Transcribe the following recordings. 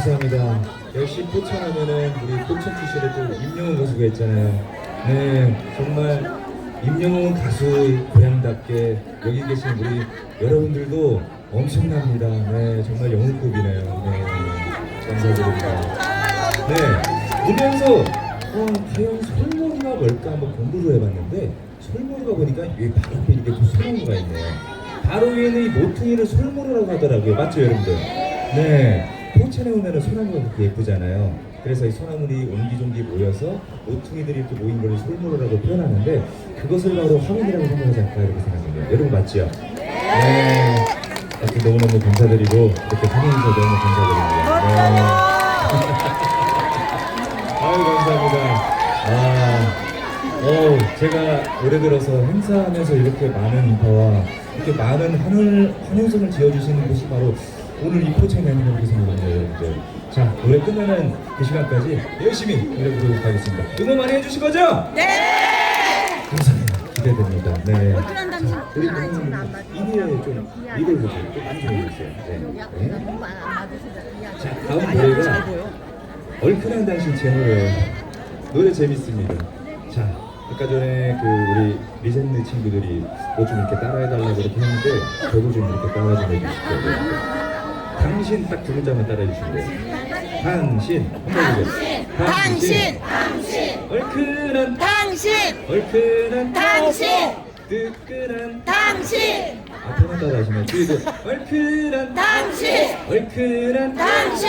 감사합니다. 역시 포천하면은 우리 포천 출신의 또 임영웅 가수가 있잖아요. 네, 정말 임영웅 가수 고향답게 여기 계신 우리 여러분들도 엄청납니다. 네, 정말 영웅급이네요. 네, 감사드립니다. 네, 보면서 어, 과연 솔모르가 뭘까 한번 공부를 해봤는데 솔모르가 보니까 여기 바로 앞에 이렇게 또 소나무가 있네요. 바로 위에는 이 모퉁이를 솔모르라고 하더라고요. 맞죠, 여러분들? 네, 포천에 오면은 소나무가 그렇게 예쁘잖아요. 그래서 이 소나무들이 옹기종기 모여서 모퉁이들이 이렇게 모인 걸 솔모르라고 표현하는데 그것을 바로 화면이라고 생각하지 않을까 이렇게 생각합니다. 여러분 맞죠? 네. 하여튼 너무너무 감사드리고 이렇게 환영해주셔서 너무 감사드립니다. 네. 아유 감사합니다. 아, 어, 제가 올해 들어서 행사하면서 이렇게 많은 인파와 이렇게 많은 하늘 환영성을 지어주시는 곳이 바로 오늘 이 포천이 아닌가 그렇게 생각합니다, 여러분들. 자, 노래 끝나는 그 시간까지 열심히 노래 부르도록 하겠습니다. 응원 많이 해주실 거죠? 네. 감사합니다. 기대됩니다. 네. 어쩌란 당신 우리 안 부모님 지금 안. 이대에 좀 이대에 좀 많이 좀 해주세요. 네. 네. 자, 다음 노래가 얼큰한 당신 제 노래 노래 재밌습니다. 자, 아까 전에 그 우리 리젠느 친구들이 뭐 좀 이렇게 따라해달라고 그렇게 했는데 저도 좀 이렇게 따라 좀 해주시고요. 당신 딱두 글자만 따라해 주시면 돼요. 당신 한번 해주세요. 당신, 얼큰한 당신, 얼큰한 당신, 뜨끈한 당신, 앞에만 따라하시면 뒤에도 얼큰한 당신, 얼큰한 당신.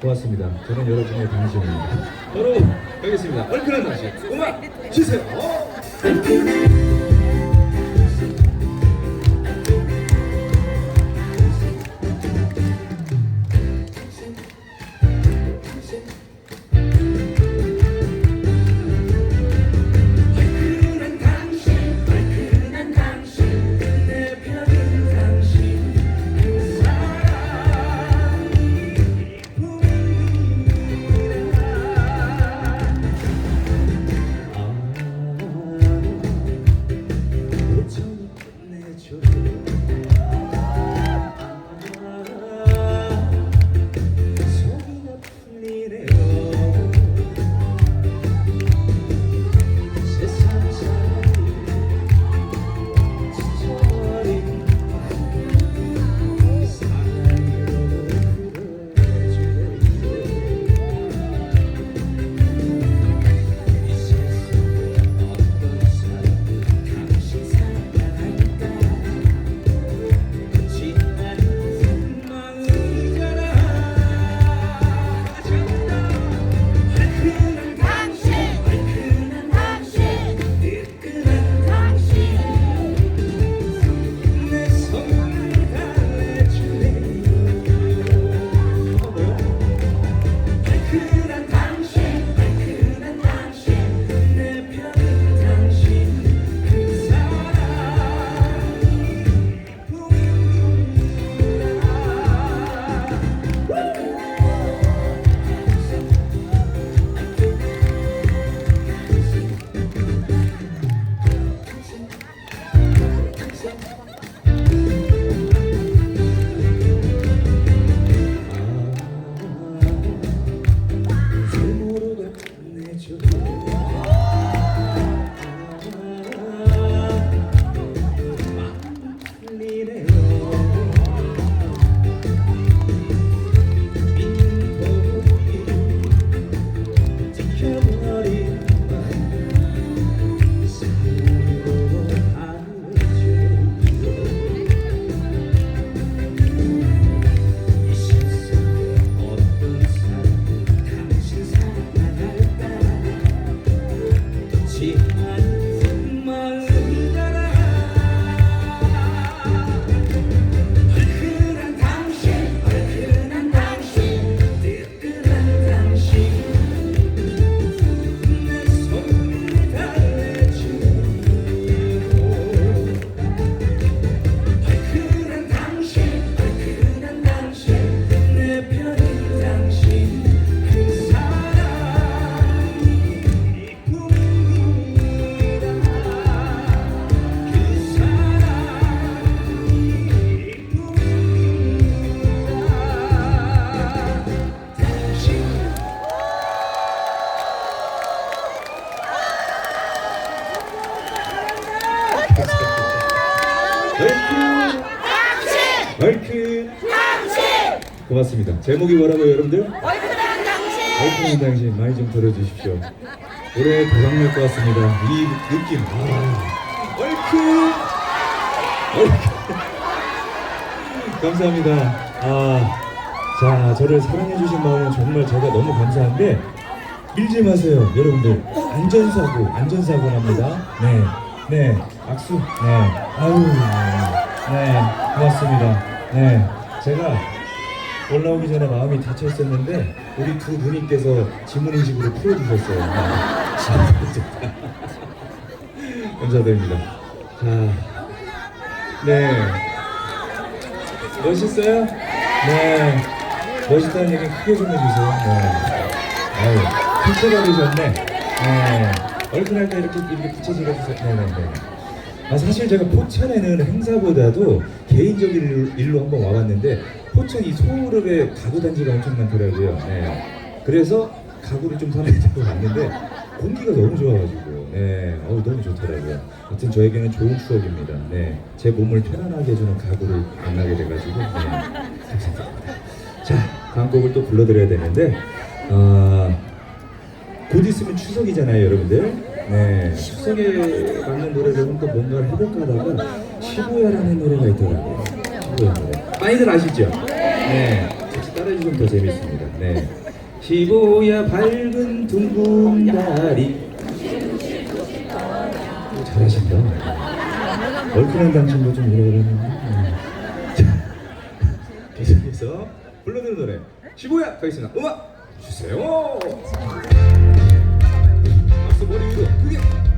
고맙습니다. 저는 여러분의 당신입니다. 바로 가겠습니다. 얼큰한 당신. 음악 주세요. 얼큰한 제목이 뭐라고요, 여러분들? 얼큰한 당신! 얼큰 당신 많이 좀 들어주십시오. 올해 대박날 것 같습니다. 이 느낌. 아, 얼큰 얼큰 감사합니다. 아, 자 저를 사랑해주신 마음은 정말 제가 너무 감사한데 밀지 마세요, 여러분들. 안전사고, 안전사고 납니다. 네, 네, 악수. 네, 아유, 네, 고맙습니다. 네, 제가 올라오기 전에 마음이 닫혀 있었는데 우리 두 누님께서 지문 인식으로 풀어주셨어요. 네. 감사드립니다. 자, 네, 멋있어요? 네, 멋있다는 얘기 크게 좀 해주세요. 네. 아유, 빛을 받으셨네. 네. 얼큰할 때 이렇게, 이렇게 붙여서 해주세요. 네네네. 아, 사실 제가 포천에는 행사보다도 개인적인 일로, 일로 한번 와봤는데, 포천 이 소울읍에 가구 단지가 엄청 많더라고요. 네. 그래서 가구를 좀 사면 되고 왔는데, 공기가 너무 좋아가지고, 네. 어우, 너무 좋더라고요. 하여튼 저에게는 좋은 추억입니다. 네. 제 몸을 편안하게 해주는 가구를 만나게 돼가지고, 네. 감사드립니다. 자, 다음 곡을 또 불러드려야 되는데, 어, 곧 있으면 추석이잖아요, 여러분들. 네, 추석에 맞는 노래를 한번 뭔가를 해볼까 하다가 시부야라는 노래가 있더라고요. 시부야 노래. 많이들 아시죠? 네, 같이 따라해주시면 더 재밌습니다. 네. 시부야 밝은 둥근 달이 오, 잘하신다. 얼큰한 당신도 좀 오래오래했는데. 네. 자, 계속해서 불러드는 노래 시부야 가겠습니다. 음악 주세요. 머리 위로 크게.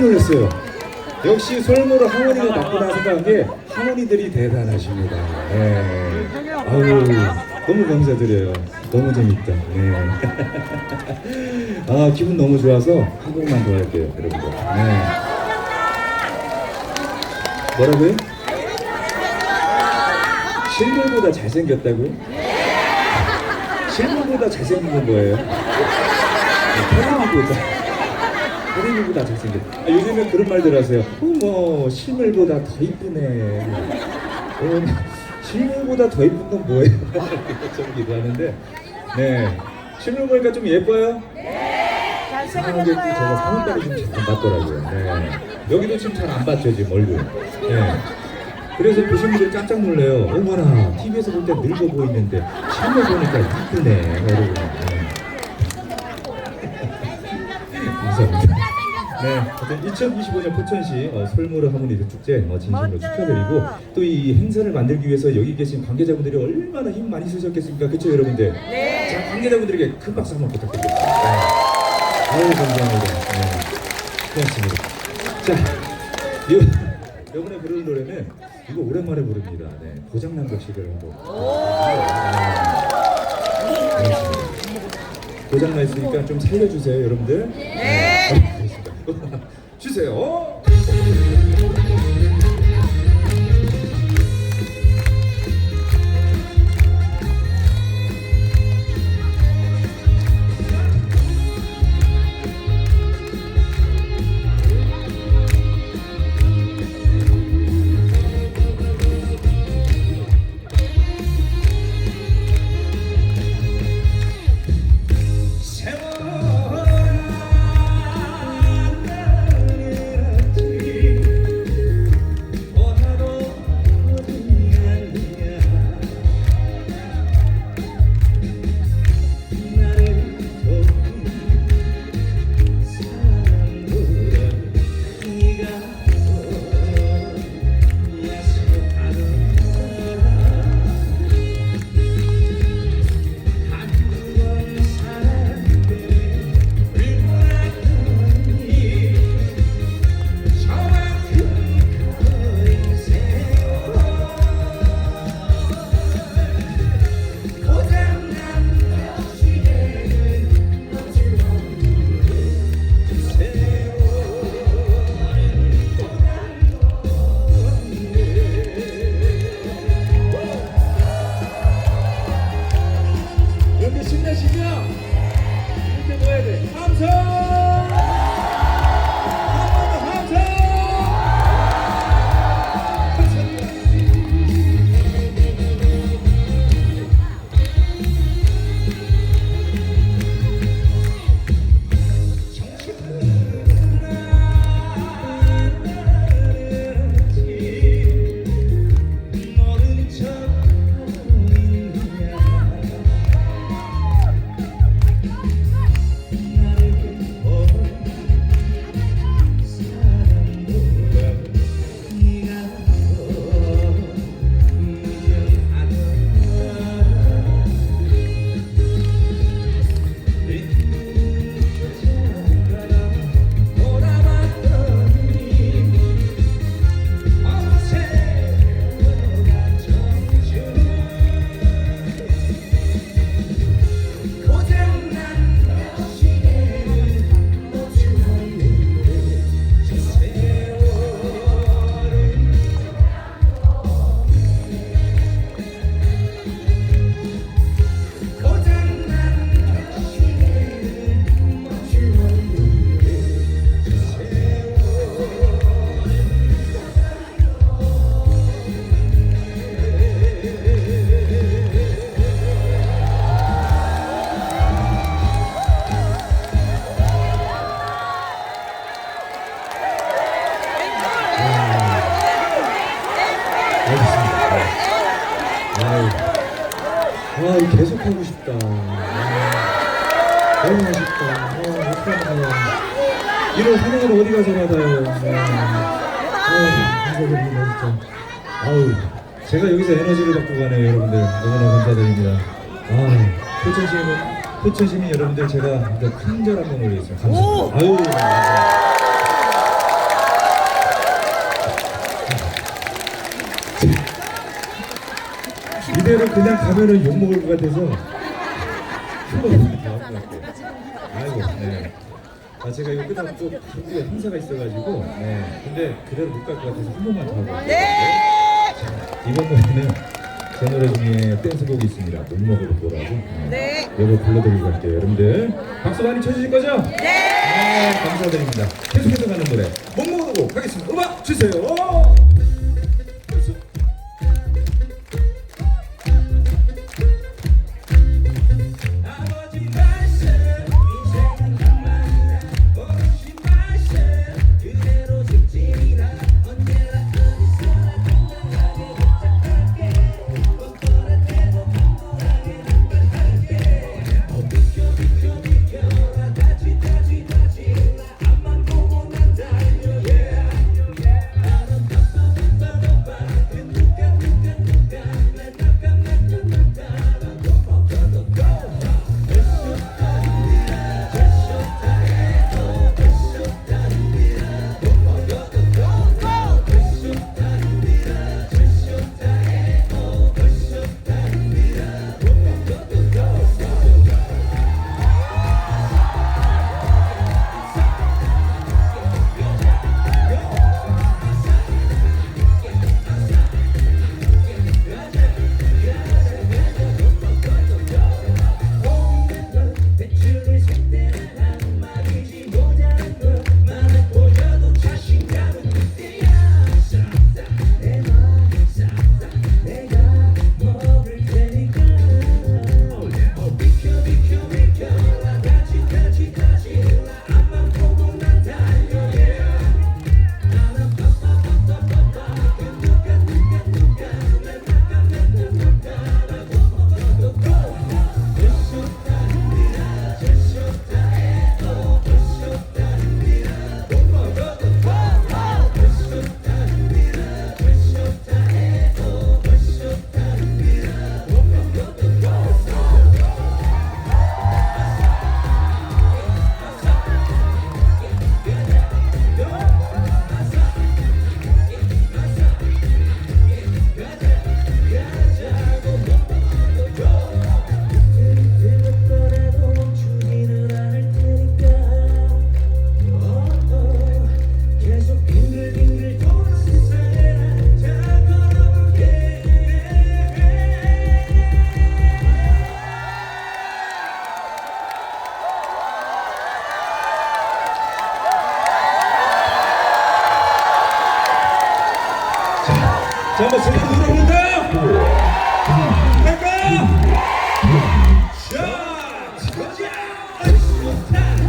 놀랐어요. 역시 솔모로 하모니가 맞구나 생각한 게 하모니들이 대단하십니다. 네. 아유, 너무 감사드려요. 너무 재밌다. 네. 아, 기분 너무 좋아서 한 곡만 더 할게요, 여러분들. 네. 뭐라고요? 실물보다 잘생겼다고요? 실물보다 잘생긴 건 뭐예요? 테레비보다 테레비보다 잘생겼. 아, 요즘에 그런 말들 하세요. 어머 실물보다 더 이쁘네. 어, 실물보다 더 이쁜 건 뭐예요? 저기도 하는데 네. 실물 보니까 좀 예뻐요? 네. 이상하게 또 제가 상은빨이 좀잘안 받더라고요. 네. 여기도 지금 잘안 받죠, 지금 얼굴. 네. 그래서 보신 분들 깜짝 놀래요. 어머나, TV에서 볼 때 늙어 보이는데 실물 보니까 이쁘네. 여러분. 네, 하여튼 2025년 포천시 어, 솔무르 하모니 축제 어, 진심으로 축하드리고 또 이 행사를 만들기 위해서 여기 계신 관계자분들이 얼마나 힘 많이 쓰셨겠습니까? 그렇죠, 여러분들? 네. 자, 관계자분들에게 큰 박수 한번 부탁드립니다. 네. 아유, 감사합니다. 네. 고맙습니다. 자, 요, 요번에 부를 노래는 이거 오랜만에 부릅니다. 네, 고장난 것이를 한번. 네. 고장나 있으니까 좀 살려주세요, 여러분들. 네. 알겠습니다. 주세요. 아, 감사드립니다, 진짜. 아우, 제가 여기서 에너지를 받고 가네요, 여러분들. 너무나 감사드립니다. 아, 포천 시민, 포천 시민 여러분들 제가 더 큰절 한번 올리겠습니다. 감사합니다. 아유, 감사합니다. 이대로 그냥 가면은 욕 먹을 것 같아서 아이고 네. 아 제가 이거 끝나고 또 한국에 행사가 있어가지고 네. 근데 그대로 못 갈 것 같아서 한 번만 더 하고 갈게요. 자, 이번 노래는 제 노래 중에 댄스곡이 있습니다. 못 먹으러 보라고. 네. 이거 불러드리고 갈게요 여러분들. 박수 많이 쳐주실 거죠? 네. 감사드립니다. 계속해서 가는 노래 못 먹으러 가겠습니다. 음악 주세요 It's showtime.